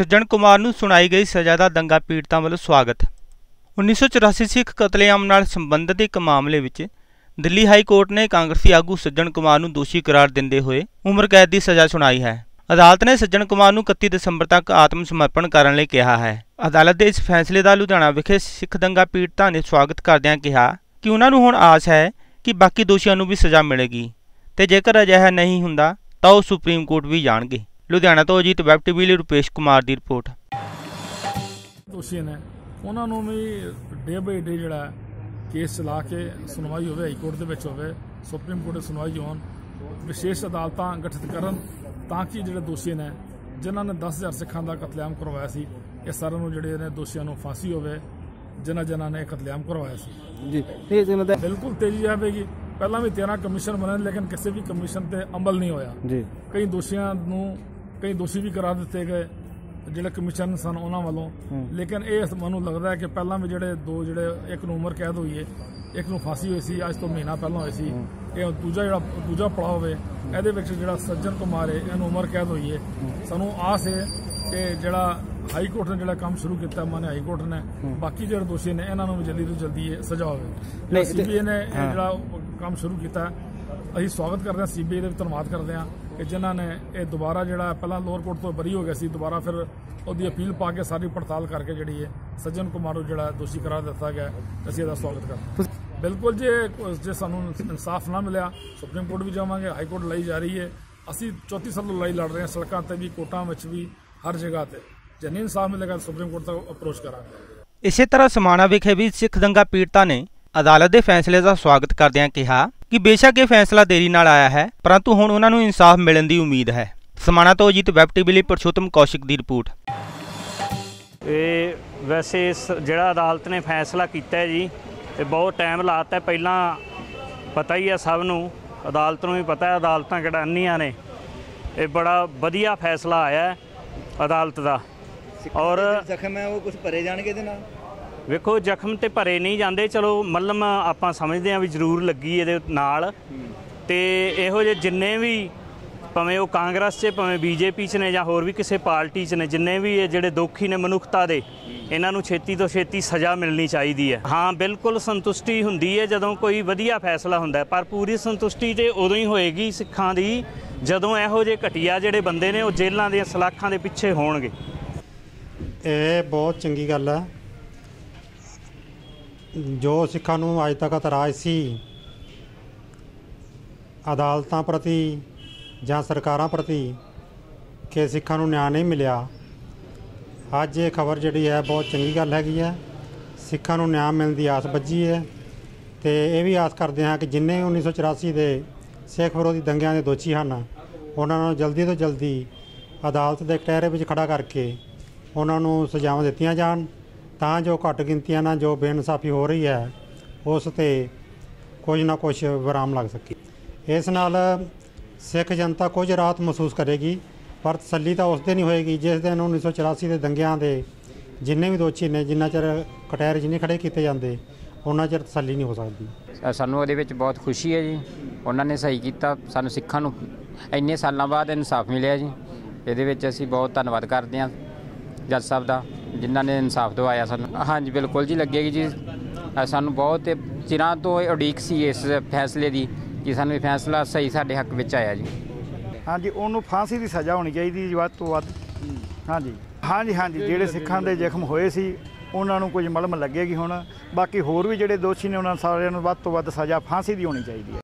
ਸੱਜਣ ਕੁਮਾਰ ਨੂੰ ਸੁਣਾਈ ਗਈ ਸਜ਼ਾ ਦਾ ਦੰਗਾ ਪੀੜਤਾਂ ਵੱਲੋਂ ਸਵਾਗਤ। 1984 ਸਿੱਖ ਕਤਲੇਆਮ ਨਾਲ ਸੰਬੰਧਿਤ ਇੱਕ ਮਾਮਲੇ ਵਿੱਚ ਦਿੱਲੀ ਹਾਈ ਕੋਰਟ ਨੇ ਕਾਂਗਰਸੀ ਆਗੂ ਸੱਜਣ ਕੁਮਾਰ ਨੂੰ ਦੋਸ਼ੀ ਕਰਾਰ ਦਿੰਦੇ ਹੋਏ ਉਮਰ ਕੈਦ ਦੀ ਸਜ਼ਾ ਸੁਣਾਈ ਹੈ। ਅਦਾਲਤ ਨੇ ਸੱਜਣ ਕੁਮਾਰ ਨੂੰ 31 ਦਸੰਬਰ ਤੱਕ ਆਤਮ ਸਮਰਪਣ ਕਰਨ ਲਈ ਕਿਹਾ ਹੈ। ਅਦਾਲਤ ਦੇ ਇਸ ਫੈਸਲੇ ਦਾ ਲੁਧਿਆਣਾ ਵਿਖੇ ਸਿੱਖ ਦੰਗਾ ਪੀੜਤਾਂ ਨੇ ਸਵਾਗਤ ਕਰਦਿਆਂ ਕਿਹਾ ਕਿ ਉਹਨਾਂ ਨੂੰ ਹੁਣ ਆਸ ਹੈ ਕਿ ਬਾਕੀ ਦੋਸ਼ੀਆਂ ਨੂੰ ਵੀ ਸਜ਼ਾ ਮਿਲੇਗੀ ਤੇ ਜੇਕਰ ਅਜਿਹਾ ਨਹੀਂ ਹੁੰਦਾ ਤਾਂ ਉਹ ਸੁਪਰੀਮ ਕੋਰਟ ਵੀ ਜਾਣਗੇ। ਲੁਧਿਆਣਾ ਤੋਂ ਅਜੀਤ ਵੈਬ ਟੀਵੀ ਲਈ ਰੁਪੇਸ਼ ਕੁਮਾਰ ਦੀ ਰਿਪੋਰਟ। ਦੋਸ਼ੀ ਨੇ ਉਹਨਾਂ ਨੂੰ ਵੀ ਡੇ ਬਾਈ ਡੇ ਜਿਹੜਾ ਕੇਸ ਚਲਾ ਕੇ ਸੁਣਵਾਈ ਹੋਵੇ ਹਾਈ ਕੋਰਟ ਦੇ ਵਿੱਚ ਹੋਵੇ ਸੁਪਰੀਮ ਕੋਰਟ ਦੀ ਸੁਣਵਾਈ ਹੋਣ ਵਿਸ਼ੇਸ਼ ਅਦਾਲਤਾਂ ਗਠਿਤ ਕਰਨ ਤਾਂ ਕਿ ਜਿਹੜੇ ਦੋਸ਼ੀ ਨੇ ਜਿਨ੍ਹਾਂ ਨੇ 10000 ਸਿੱਖਾਂ ਦਾ ਕਤਲੇਆਮ ਕਰਵਾਇਆ ਸੀ ਇਹ ਸਾਰਿਆਂ ਨੂੰ ਜਿਹੜੇ ਨੇ ਦੋਸ਼ੀਆਂ ਨੂੰ ਫਾਂਸੀ ਹੋਵੇ ਜਿਨ੍ਹਾਂ ਜਿਨ੍ਹਾਂ ਨੇ ਕਤਲੇਆਮ ਕਰਵਾਇਆ ਸੀ। ਜੀ ਤੇ ਇਹਨਾਂ ਦਾ ਬਿਲਕੁਲ ਤੇਜ਼ੀ ਆਵੇਗੀ। ਪਹਿਲਾਂ ਵੀ 13 ਕਮਿਸ਼ਨ ਬਣੇ ਲੇਕਿਨ ਕਿਸੇ ਵੀ ਕਮਿਸ਼ਨ ਤੇ ਅਮਲ ਨਹੀਂ ਹੋਇਆ। ਜੀ। ਕਈ ਦੋਸ਼ੀਆਂ ਨੂੰ ਕਈ ਦੋਸ਼ੀ ਵੀ ਕਰਾਰ ਦਿੱਤੇ ਗਏ ਜਿਹੜੇ ਕਮਿਸ਼ਨ ਸਨ ਉਹਨਾਂ ਵੱਲੋਂ। ਲੇਕਿਨ ਇਹ ਮੈਨੂੰ ਲੱਗਦਾ ਹੈ ਕਿ ਪਹਿਲਾਂ ਵੀ ਜਿਹੜੇ ਦੋ ਜਿਹੜੇ ਇੱਕ ਨੂੰ ਉਮਰ ਕੈਦ ਹੋਈ ਹੈ ਇੱਕ ਨੂੰ ਫਾਂਸੀ ਹੋਈ ਸੀ ਅੱਜ ਤੋਂ ਮਹੀਨਾ ਪਹਿਲਾਂ ਹੋਈ ਸੀ। ਇਹ ਦੂਜਾ ਜਿਹੜਾ ਦੂਜਾ ਪੜਾਅ ਹੋਵੇ ਇਹਦੇ ਵਿੱਚ ਜਿਹੜਾ ਸੱਜਣ ਕੁਮਾਰ ਹੈ ਇਹਨੂੰ ਉਮਰ ਕੈਦ ਹੋਈ ਹੈ। ਸਾਨੂੰ ਆਸ ਹੈ ਕਿ ਜਿਹੜਾ ਹਾਈ ਕੋਰਟ ਨੇ ਜਿਹੜਾ ਕੰਮ ਸ਼ੁਰੂ ਕੀਤਾ ਮਾਨੇ ਹਾਈ ਕੋਰਟ ਨੇ ਬਾਕੀ ਜਿਹੜੇ ਦੋਸ਼ੀ ਨੇ ਇਹਨਾਂ ਨੂੰ ਜਲਦੀ ਤੋਂ ਜਲਦੀ ਸਜ਼ਾ ਹੋਵੇ। ਨਹੀਂ, ਸੀਬੀਆਈ ਨੇ ਜਿਹੜਾ ਕੰਮ ਸ਼ੁਰੂ ਕੀਤਾ ਅਸੀਂ ਸਵਾਗਤ ਕਰਦੇ ਹਾਂ ਸੀਬੀਆਈ ਦਾ ਵੀ ਧੰਨਵਾਦ ਕਰਦੇ ਹਾਂ। ਕਿ ਜਿਨ੍ਹਾਂ ਨੇ ਇਹ ਦੁਬਾਰਾ ਜਿਹੜਾ ਪਹਿਲਾਂ ਲੋਅਰ ਕੋਰਟ ਤੋਂ ਬਰੀ ਹੋ ਗਿਆ ਸੀ, ਦੁਬਾਰਾ ਫਿਰ ਉਹਦੀ ਅਪੀਲ ਪਾ ਕੇ ਸਾਰੀ ਪੜਤਾਲ ਕਰਕੇ ਜਿਹੜੀ ਹੈ ਸੱਜਣ ਕੁਮਾਰ ਨੂੰ ਜਿਹੜਾ ਦੋਸ਼ੀ ਕਰਾਰ ਦਿੱਤਾ ਗਿਆ ਅਸੀਂ ਇਹਦਾ ਸਵਾਗਤ ਕਰਦੇ ਬਿਲਕੁਲ ਜੇ ਜੇ ਸਾਨੂੰ ਇਨਸਾਫ ਨਾ ਮਿਲਿਆ, ਸੁਪਰੀਮ ਕੋਰਟ ਵੀ ਜਾਵਾਂਗੇ, ਹਾਈ ਕੋਰਟ ਲਈ ਜਾ ਰਹੀ ਹੈ, ਅਸੀਂ 34 ਸਾਲ ਤੋਂ ਲੜਾਈ ਲੜ ਰਹੇ ਹਾਂ, ਸੜਕਾਂ ਤੇ ਵੀ, ਕੋਰਟਾਂ ਵਿੱਚ ਵੀ, ਹਰ ਜਗ੍ਹਾ ਤੇ। ਜੇ ਨਹੀਂ ਇਨਸਾਫ ਮਿਲੇਗਾ ਸੁਪਰੀਮ ਕੋਰਟ ਤੱਕ ਅਪਰੋਚ ਕਰਾਂਗੇ। ਇਸੇ ਤਰ੍ਹਾਂ ਸਮਾਣਾ ਵਿਖੇ ਵੀ ਸਿੱਖ ਦੰਗਾ ਪੀੜਤਾਂ ਨੇ ਅਦਾਲਤ ਦੇ ਫੈਸਲੇ ਦਾ ਸਵਾਗਤ ਕਰਦਿਆਂ ਕਿਹਾ ਕਿ ਬੇਸ਼ੱਕ ਇਹ ਫੈਸਲਾ ਦੇਰੀ ਨਾਲ ਆਇਆ ਹੈ ਪਰੰਤੂ ਹੁਣ ਉਹਨਾਂ ਨੂੰ ਇਨਸਾਫ ਮਿਲਣ ਦੀ ਉਮੀਦ ਹੈ। ਸਮਾਣਾ ਤੋਂ ਅਜੀਤ ਵੈਬ ਟੀਵੀ ਲਈ ਪਰਸ਼ੋਤਮ ਕੌਸ਼ਿਕ ਦੀ ਰਿਪੋਰਟ। ਇਹ ਵੈਸੇ ਜਿਹੜਾ ਅਦਾਲਤ ਨੇ ਫੈਸਲਾ ਕੀਤਾ ਜੀ ਇਹ ਬਹੁਤ ਟਾਈਮ ਲਾਤਾ ਹੈ। ਪਹਿਲਾਂ ਪਤਾ ਹੀ ਹੈ ਸਭ ਨੂੰ ਅਦਾਲਤ ਨੂੰ ਵੀ ਪਤਾ ਹੈ ਅਦਾਲਤਾਂ ਕਿਹੜਾ ਅੰਨੀਆਂ ਨੇ। ਇਹ ਬੜਾ ਵਧੀਆ ਫੈਸਲਾ ਆਇਆ ਹੈ ਅਦਾਲਤ ਦਾ। ਔਰ ਜ਼ਖਮ ਹੈ ਉਹ ਕੁਝ ਭਰੇ ਜਾਣਗੇ ਇਹਦੇ ਨਾਲ? ਵੇਖੋ, ਜ਼ਖਮ ਤੇ ਭਰੇ ਨਹੀਂ ਜਾਂਦੇ। ਚਲੋ, ਮੱਲਮ ਆਪਾਂ ਸਮਝਦੇ ਹਾਂ ਵੀ ਜ਼ਰੂਰ ਲੱਗੀ ਇਹਦੇ ਨਾਲ। ਤੇ ਇਹੋ ਜਿਹੇ ਜਿੰਨੇ ਵੀ ਭਾਵੇਂ ਉਹ ਕਾਂਗਰਸ 'ਚ, ਭਾਵੇਂ ਬੀਜੇਪੀ 'ਚ ਨੇ ਜਾਂ ਹੋਰ ਵੀ ਕਿਸੇ ਪਾਰਟੀ 'ਚ ਨੇ, ਜਿੰਨੇ ਵੀ ਇਹ ਜਿਹੜੇ ਦੋਖੀ ਨੇ ਮਨੁੱਖਤਾ ਦੇ, ਇਹਨਾਂ ਨੂੰ ਛੇਤੀ ਤੋਂ ਛੇਤੀ ਸਜ਼ਾ ਮਿਲਣੀ ਚਾਹੀਦੀ ਹੈ। ਹਾਂ, ਬਿਲਕੁਲ ਸੰਤੁਸ਼ਟੀ ਹੁੰਦੀ ਹੈ ਜਦੋਂ ਕੋਈ ਵਧੀਆ ਫੈਸਲਾ ਹੁੰਦਾ ਪਰ ਪੂਰੀ ਸੰਤੁਸ਼ਟੀ ਤੇ ਉਦੋਂ ਹੀ ਹੋਏਗੀ ਸਿੱਖਾਂ ਦੀ, ਜਦੋਂ ਇਹੋ ਜਿਹੇ ਘਟੀਆ ਜਿਹੜੇ ਬੰਦੇ ਨੇ, ਉਹ ਜੇਲ੍ਹਾਂ ਦੀਆਂ ਸਲਾਖਾਂ ਦੇ ਪਿੱਛੇ ਹੋਣਗੇ। ਇਹ ਬਹੁਤ ਚੰਗੀ ਗੱਲ ਹੈ ਜੋ ਸਿੱਖਾਂ ਨੂੰ ਅੱਜ ਤੱਕ ਇਤਰਾਜ਼ ਸੀ, ਅਦਾਲਤਾਂ ਪ੍ਰਤੀ ਜਾਂ ਸਰਕਾਰਾਂ ਪ੍ਰਤੀ ਕਿ ਸਿੱਖਾਂ ਨੂੰ ਨਿਆਂ ਨਹੀਂ ਮਿਲਿਆ, ਅੱਜ ਇਹ ਖਬਰ ਜਿਹੜੀ ਹੈ ਬਹੁਤ ਚੰਗੀ ਗੱਲ ਹੈਗੀ ਹੈ। ਸਿੱਖਾਂ ਨੂੰ ਨਿਆਂ ਮਿਲਣ ਦੀ ਆਸ ਬੱਝੀ ਹੈ ਤੇ ਇਹ ਵੀ ਆਸ ਕਰਦੇ ਹਾਂ ਕਿ ਜਿੰਨੇ 1984 ਦੇ ਸਿੱਖ ਵਿਰੋਧੀ ਦੰਗਿਆਂ ਦੇ ਦੋਸ਼ੀ ਹਨ, ਉਹਨਾਂ ਨੂੰ ਜਲਦੀ ਤੋਂ ਜਲਦੀ ਅਦਾਲਤ ਦੇ ਕਟਹਿਰੇ ਵਿੱਚ ਖੜਾ ਕਰਕੇ ਉਹਨਾਂ ਨੂੰ ਸਜ਼ਾਵਾਂ ਦਿੱਤੀਆਂ ਜਾਣ। ਤਾਂ ਜੋ ਘੱਟ ਗਿਣਤੀਆਂ ਨਾਲ ਜੋ ਬੇਇਨਸਾਫੀ ਹੋ ਰਹੀ ਹੈ, ਉਸ ਤੇ ਕੁਝ ਨਾ ਕੁਝ ਵਿਰਾਮ ਲੱਗ ਸਕੇ। ਇਸ ਨਾਲ ਸਿੱਖ ਜਨਤਾ ਕੁਝ ਰਾਹਤ ਮਹਿਸੂਸ ਕਰੇਗੀ, ਪਰ ਤਸੱਲੀ ਤਾਂ ਉਸ ਦਿਨ ਹੀ ਹੋਏਗੀ, ਜਿਸ ਦਿਨ 1984 ਦੇ ਦੰਗਿਆਂ ਦੇ ਜਿੰਨੇ ਵੀ ਦੋਸ਼ੀ ਨੇ ਜਿੰਨਾ ਚਿਰ ਕਟਹਿਰੇ 'ਚ ਨਹੀਂ ਖੜੇ ਕੀਤੇ ਜਾਂਦੇ, ਉਹਨਾਂ ਚਿਰ ਤਸੱਲੀ ਨਹੀਂ ਹੋ ਸਕਦੀ। ਸਾਨੂੰ ਉਹਦੇ ਵਿੱਚ ਬਹੁਤ ਖੁਸ਼ੀ ਹੈ ਜੀ। ਉਹਨਾਂ ਨੇ ਸਹੀ ਕੀਤਾ, ਸਾਨੂੰ ਸਿੱਖਾਂ ਨੂੰ ਇੰਨੇ ਸਾਲਾਂ ਬਾਅਦ ਇਨਸਾਫ ਮਿਲਿਆ ਜੀ। ਇਹਦੇ ਵਿੱਚ ਅਸੀਂ ਬਹੁਤ ਧੰਨਵਾਦ ਕਰਦੇ ਹਾਂ ਜੱਜ ਸਾਹਿਬ ਦਾ। ਜਿਨ੍ਹਾਂ ਨੇ ਇਨਸਾਫ ਦਿਵਾਇਆ ਸਾਨੂੰ। ਹਾਂਜੀ, ਬਿਲਕੁਲ ਜੀ, ਲੱਗੇਗੀ ਜੀ। ਸਾਨੂੰ ਬਹੁਤ ਚਿਰਾਂ ਤੋਂ ਉਡੀਕ ਸੀ ਇਸ ਫੈਸਲੇ ਦੀ ਕਿ ਸਾਨੂੰ ਇਹ ਫੈਸਲਾ ਸਹੀ ਸਾਡੇ ਹੱਕ ਵਿੱਚ ਆਇਆ ਜੀ। ਹਾਂਜੀ, ਉਹਨੂੰ ਫਾਂਸੀ ਦੀ ਸਜ਼ਾ ਹੋਣੀ ਚਾਹੀਦੀ ਜੀ ਵੱਧ ਤੋਂ ਵੱਧ। ਹਾਂਜੀ ਹਾਂਜੀ ਹਾਂਜੀ, ਜਿਹੜੇ ਸਿੱਖਾਂ ਦੇ ਜ਼ਖਮ ਹੋਏ ਸੀ, ਉਹਨਾਂ ਨੂੰ ਕੁਝ ਮਲਮ ਲੱਗੇਗੀ ਹੁਣ। ਬਾਕੀ ਹੋਰ ਵੀ ਜਿਹੜੇ ਦੋਸ਼ੀ ਨੇ, ਉਹਨਾਂ ਸਾਰਿਆਂ ਨੂੰ ਵੱਧ ਤੋਂ ਵੱਧ ਸਜ਼ਾ ਫਾਂਸੀ ਦੀ ਹੋਣੀ ਚਾਹੀਦੀ ਹੈ।